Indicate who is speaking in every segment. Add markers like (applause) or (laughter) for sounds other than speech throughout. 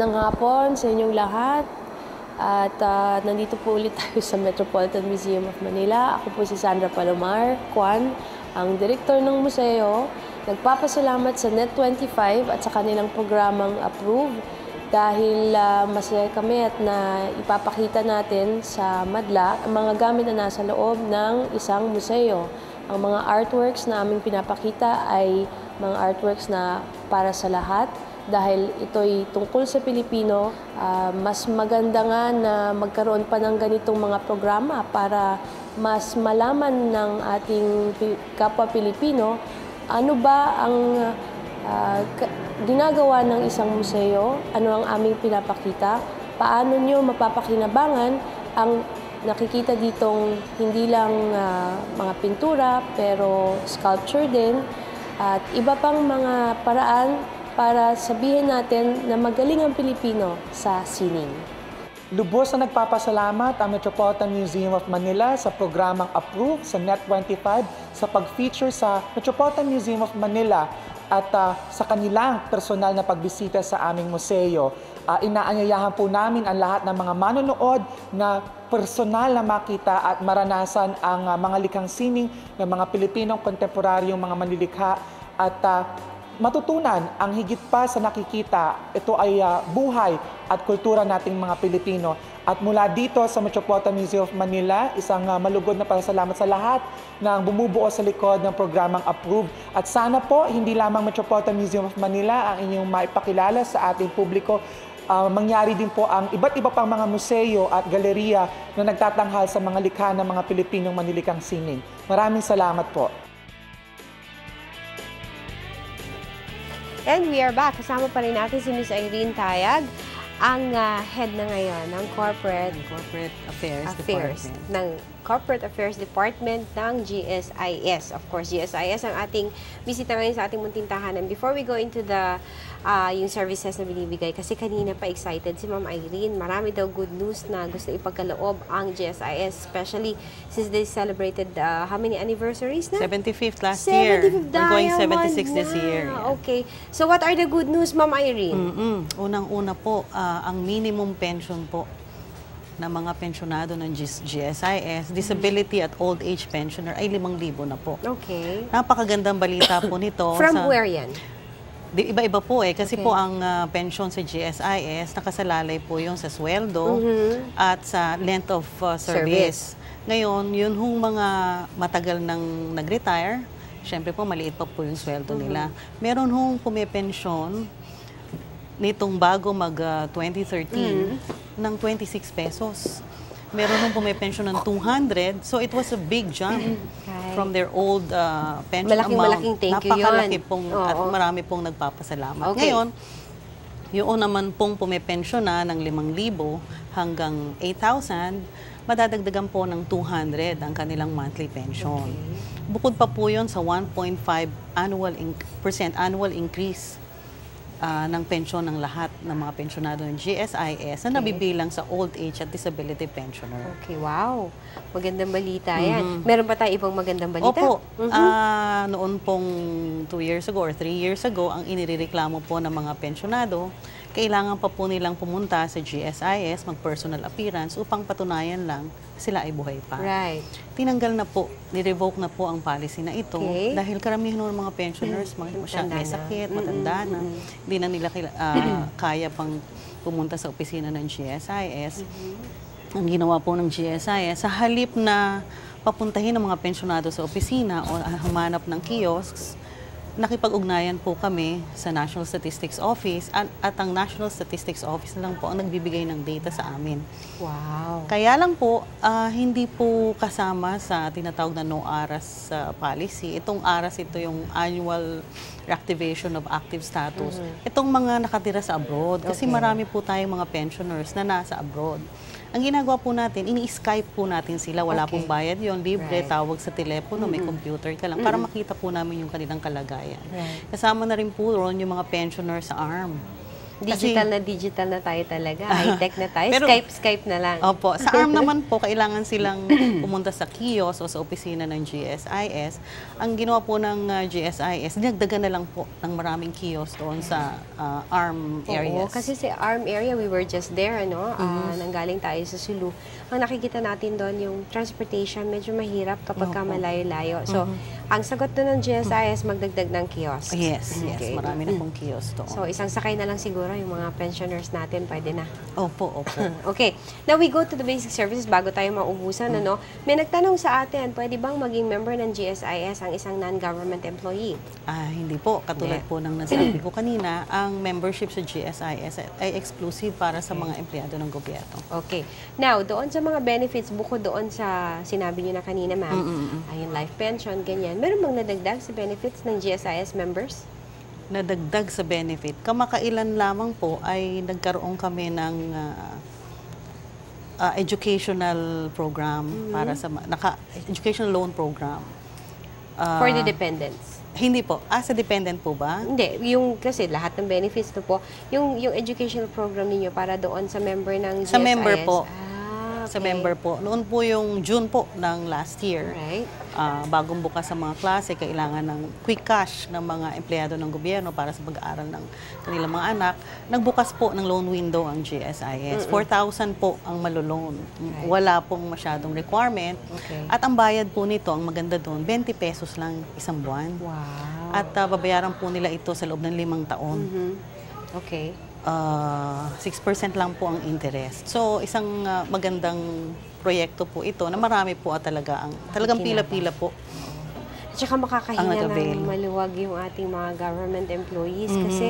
Speaker 1: Magandang hapon sa inyong lahat. At ah, nandito po ulit tayo sa Metropolitan Museum of Manila. Ako po si Sandra Palomar, Kwan, ang direktor ng museo. Nagpapasalamat sa Net25 at sa kanilang programang Approve dahil ah, masaya kami at na ipapakita natin sa Madla ang mga gamit na nasa loob ng isang museo. Ang mga artworks na aming pinapakita ay mga artworks na para sa lahat dahil ito'y tungkol sa Pilipino, ah, mas maganda nga na magkaroon pa ng ganitong mga programa para mas malaman ng ating kapwa Pilipino ano ba ang ka- ginagawa ng isang museo, ano ang aming pinapakita, paano nyo mapapakinabangan ang nakikita ditong hindi lang ah, mga pintura pero sculpture din at iba pang mga paraan para sabihin natin na magaling ang Pilipino sa sining.
Speaker 2: Lubos na nagpapasalamat ang Metropolitan Museum of Manila sa programang Approve sa Net25 sa pag-feature sa Metropolitan Museum of Manila at ah, sa kanilang personal na pagbisita sa aming museo. Ah, inaanyayahan po namin ang lahat ng mga manonood na personal na makita at maranasan ang ah, mga likhang sining ng mga Pilipinong kontemporaryong mga manlilikha at ah, matutunan ang higit pa sa nakikita. Ito ay ah, buhay at kultura nating mga Pilipino. At mula dito sa Metropolitan Museum of Manila, isang ah, malugod na pasalamat sa lahat ng bumubuo sa likod ng programang Approve. At sana po, hindi lamang Metropolitan Museum of Manila ang inyong maipakilala sa ating publiko, Ah, mangyari din po ang iba't iba pang mga museo at galeriya na nagtatanghal sa mga likha ng mga Pilipinong manilikang sining. Maraming salamat po.
Speaker 3: And we are back. Kasama pa rin natin si Miss Irene Tayag, ang ah, head na ngayon ng Corporate
Speaker 4: Corporate Affairs,
Speaker 3: Affairs
Speaker 4: Department.
Speaker 3: ng Corporate Affairs Department ng GSIS. Of course, GSIS ang ating bisita ngayon sa ating munting tahanan. Before we go into the ah, yung services na binibigay, kasi kanina pa excited si Ma'am Irene. Marami daw good news na gusto ipagkaloob ang GSIS, especially since they celebrated ah, how many anniversaries na?
Speaker 4: 75th last year.
Speaker 3: 75th
Speaker 4: We're going
Speaker 3: Diamond.
Speaker 4: 76 this year.
Speaker 3: Wow,
Speaker 4: yeah.
Speaker 3: Okay. So what are the good news, Ma'am Irene?
Speaker 4: Mm-mm. Unang-una po, ah, ang minimum pension po ng mga pensionado ng GS GSIS, disability at old age pensioner ay 5,000 na po.
Speaker 3: Okay.
Speaker 4: Napakagandang balita po (coughs) nito.
Speaker 3: From
Speaker 4: sa-
Speaker 3: where yan?
Speaker 4: Iba-iba po eh. Kasi
Speaker 3: Okay.
Speaker 4: po ang ah, pension sa GSIS, nakasalalay po yung sa sweldo at sa length of ah, service. Ngayon, yun hong mga matagal nang nag-retire, syempre po maliit pa po yung sweldo nila. Meron hong pumipensyon nitong bago mag ah, 2013 ng 26 pesos. Meron hong pumipensyon ng 200. So it was a big jump
Speaker 3: Okay.
Speaker 4: from their old ah, pension
Speaker 3: Malaking-
Speaker 4: amount.
Speaker 3: malaking thank you
Speaker 4: Napakalaki
Speaker 3: yun.
Speaker 4: pong at
Speaker 3: Oo.
Speaker 4: marami pong nagpapasalamat.
Speaker 3: Okay.
Speaker 4: Ngayon, yung naman pong pumipensyon na ng 5,000 hanggang 8,000, madadagdagan po ng 200 ang kanilang monthly pension. Bukod pa po yun sa 1.5 annual percent annual increase ah, ng pensyon ng lahat ng mga pensyonado ng GSIS na nabibilang sa old age at disability pensioner.
Speaker 3: Okay, wow. Magandang balita yan. Meron pa tayo ibang magandang balita?
Speaker 4: Opo. Ah, noon pong two years ago or three years ago, ang inireklamo po ng mga pensyonado, kailangan pa po nilang pumunta sa GSIS, mag-personal appearance upang patunayan lang sila ay buhay pa.
Speaker 3: Right.
Speaker 4: Tinanggal na po, ni-revoke na po ang policy na ito
Speaker 3: Okay.
Speaker 4: dahil karamihan ng mga pensioners, mga siya,
Speaker 3: Matanda
Speaker 4: may sakit, matanda na, hindi na nila ah, (clears throat) kaya pang pumunta sa opisina ng GSIS. Ang ginawa po ng GSIS, sa halip na papuntahin ng mga pensionado sa opisina o ah, humanap ng kiosks, nakipag-ugnayan po kami sa National Statistics Office at, at ang National Statistics Office na lang po ang nagbibigay ng data sa amin.
Speaker 3: Wow.
Speaker 4: Kaya lang po, ah, hindi po kasama sa tinatawag na no aras ah, policy. Itong aras, ito yung annual reactivation of active status. Itong mga nakatira sa abroad. Kasi
Speaker 3: Okay.
Speaker 4: marami po tayong mga pensioners na nasa abroad. Ang ginagawa po natin, ini-Skype po natin sila. Wala
Speaker 3: Okay.
Speaker 4: pong bayad yon libre,
Speaker 3: Right.
Speaker 4: tawag sa telepono, may computer ka lang, para makita po namin yung kanilang kalagayan.
Speaker 3: Right.
Speaker 4: Kasama na rin po ron yung mga pensioners sa ARM
Speaker 3: Digital na digital na tayo talaga. (laughs) High-tech na tayo.
Speaker 4: Pero-
Speaker 3: Skype, Skype na lang.
Speaker 4: Opo. Sa ARM (laughs) naman po, kailangan silang (clears throat) pumunta sa kiosk o sa opisina ng GSIS. Ang ginawa po ng uh, GSIS, dinagdagan na lang po ng maraming kiosk doon sa uh, ARM areas.
Speaker 3: Oo, kasi sa ARM area, we were just there, ano? Ah,
Speaker 4: Mm-hmm.
Speaker 3: nanggaling tayo sa Sulu. Ang nakikita natin doon, yung transportation, medyo mahirap kapag ka malayo-layo. So, ang sagot doon ng GSIS, magdagdag ng kiosk.
Speaker 4: Yes, yes.
Speaker 3: Okay.
Speaker 4: Marami na pong kiosk doon.
Speaker 3: So, isang sakay na lang siguro yung mga pensioners natin, pwede na.
Speaker 4: opo, opo. (laughs)
Speaker 3: Okay. Now, we go to the basic services bago tayo maubusan, ano? May nagtanong sa atin, pwede bang maging member ng GSIS ang isang non-government employee?
Speaker 4: Ah, hindi po. Katulad
Speaker 3: Hindi.
Speaker 4: po ng nasabi ko kanina, ang membership sa GSIS ay exclusive para sa mga empleyado ng gobyerno.
Speaker 3: Okay. Now, doon sa mga benefits, bukod doon sa sinabi niyo na kanina, ma'am, ayun, life pension, ganyan, meron bang nadagdag sa benefits ng GSIS members?
Speaker 4: Nadagdag sa benefit. Kamakailan lamang po ay nagkaroon kami ng ah, ah, educational program para sa naka educational loan program. Ah,
Speaker 3: For the dependents?
Speaker 4: Hindi po. Ah, sa dependent po ba?
Speaker 3: Hindi, yung kasi lahat ng benefits to po, yung yung educational program ninyo para doon sa member ng GSIS.
Speaker 4: Sa member po.
Speaker 3: Ah,
Speaker 4: Member po. Noon po yung June po ng last year.
Speaker 3: Right.
Speaker 4: Ah, bagong bukas sa mga klase, kailangan ng quick cash ng mga empleyado ng gobyerno para sa pag-aaral ng kanilang mga anak. Nagbukas po ng loan window ang GSIS. 4,000 po ang maloloan. Wala pong masyadong requirement.
Speaker 3: Okay.
Speaker 4: At ang bayad po nito, ang maganda doon, 20 pesos lang isang buwan.
Speaker 3: Wow.
Speaker 4: At ah, babayaran po nila ito sa loob ng limang taon.
Speaker 3: Mhm. Okay.
Speaker 4: Ah, 6% lang po ang interest. So, isang ah, magandang proyekto po ito na marami po at talaga ang talagang pila-pila po.
Speaker 3: Tsaka
Speaker 4: Ang
Speaker 3: makakahinga ng maluwag yung ating mga government employees
Speaker 4: Mhm.
Speaker 3: kasi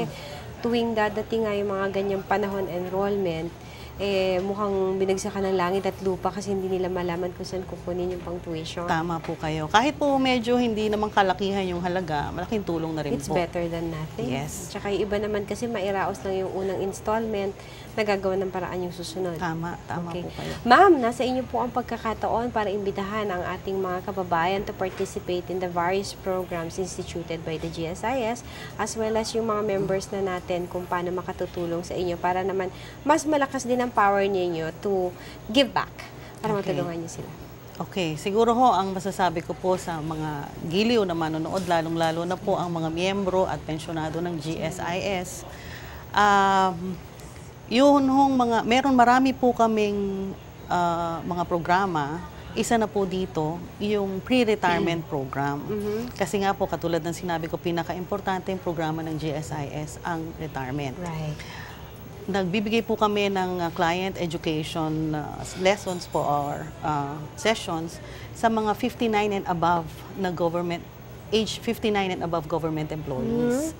Speaker 3: tuwing dadating nga yung mga ganyang panahon enrollment, eh mukhang binagsakan ng langit at lupa kasi hindi nila malaman kung saan kukunin yung pang tuition.
Speaker 4: Tama po kayo. Kahit po medyo hindi naman kalakihan yung halaga, malaking tulong na rin
Speaker 3: It's
Speaker 4: po.
Speaker 3: better than nothing.
Speaker 4: Yes.
Speaker 3: Tsaka yung iba naman kasi mairaos lang yung unang installment, nagagawa ng paraan yung susunod.
Speaker 4: Tama, tama
Speaker 3: Okay.
Speaker 4: po kayo.
Speaker 3: Ma'am, nasa inyo po ang pagkakataon para imbitahan ang ating mga kababayan to participate in the various programs instituted by the GSIS as well as yung mga members na natin kung paano makatutulong sa inyo para naman mas malakas din ang power ninyo to give back para
Speaker 4: Okay.
Speaker 3: matulungan niyo sila.
Speaker 4: Okay, siguro ho ang masasabi ko po sa mga giliw na manonood, lalong-lalo na po ang mga miyembro at pensyonado ng GSIS. Um, yun hong mga, meron marami po kaming ah, mga programa. Isa na po dito, yung pre-retirement program. Kasi nga po, katulad ng sinabi ko, pinaka-importante yung programa ng GSIS, ang retirement.
Speaker 3: Right.
Speaker 4: Nagbibigay po kami ng uh, client education uh, lessons po or uh, sessions sa mga 59 and above na government, age 59 and above government employees.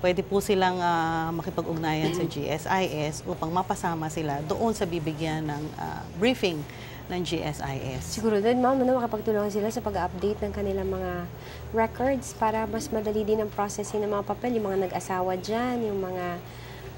Speaker 4: Pwede po silang uh, makipag-ugnayan sa GSIS upang mapasama sila doon sa bibigyan ng uh, briefing ng GSIS.
Speaker 3: Siguro din, ma'am, ano, makapagtulungan sila sa pag-update ng kanilang mga records para mas madali din ang processing ng mga papel, yung mga nag-asawa dyan, yung mga,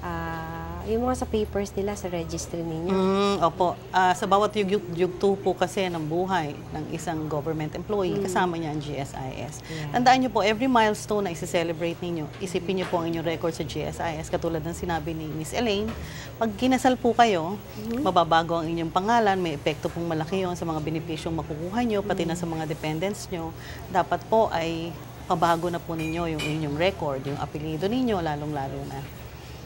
Speaker 3: ah, yung mga sa papers nila sa registry ninyo.
Speaker 4: Mm, opo. Ah, sa bawat yug- yugto po kasi ng buhay ng isang government employee, kasama niya ang GSIS. Tandaan niyo po, every milestone na isi-celebrate ninyo, isipin niyo po ang inyong record sa GSIS. Katulad ng sinabi ni Miss Elaine, pag kinasal po kayo, mababago ang inyong pangalan, may epekto pong malaki yon sa mga benepisyong makukuha niyo, pati na sa mga dependents niyo. Dapat po ay pabago na po ninyo yung inyong record, yung apelido ninyo, lalong-lalo na.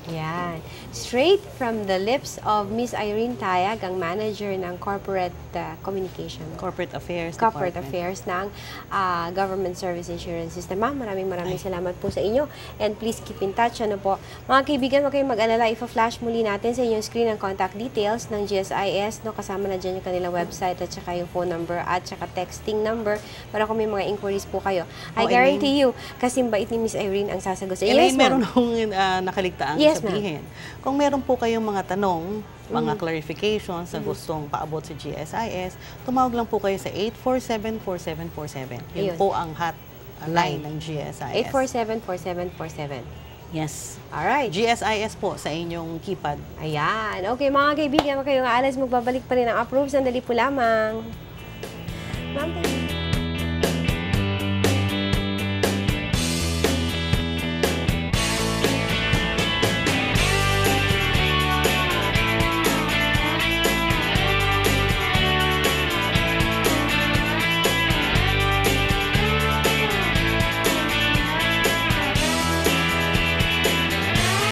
Speaker 3: Yan. Straight from the lips of Miss Irene Tayag, ang manager ng Corporate uh, Communication.
Speaker 4: Corporate Affairs
Speaker 3: Corporate
Speaker 4: Department.
Speaker 3: Affairs ng ah, Government Service Insurance System. Ma'am, maraming maraming salamat po sa inyo. And please keep in touch. Ano po, mga kaibigan, huwag kayong mag-alala. Ipa-flash muli natin sa inyong screen ang contact details ng GSIS. No? Kasama na dyan yung kanilang website at saka yung phone number at saka texting number para kung may mga inquiries po kayo. I
Speaker 4: Oh,
Speaker 3: guarantee you, kasi bait ni Miss Irene ang sasagot sa
Speaker 4: Elaine,
Speaker 3: ma'am.
Speaker 4: meron akong uh, nakaligtaang
Speaker 3: Yes,
Speaker 4: sabihin. Kung meron po kayong mga tanong, mga
Speaker 3: Mm.
Speaker 4: clarifications na gustong paabot sa GSIS, tumawag lang po kayo sa 847-4747. Yun po ang hot line ng GSIS.
Speaker 3: 847-4747.
Speaker 4: Yes.
Speaker 3: Alright.
Speaker 4: GSIS po sa inyong keypad.
Speaker 3: Ayan. Okay, mga kaibigan, huwag kayong aalas. Magbabalik pa rin ang approve. Sandali po lamang. Ma'am.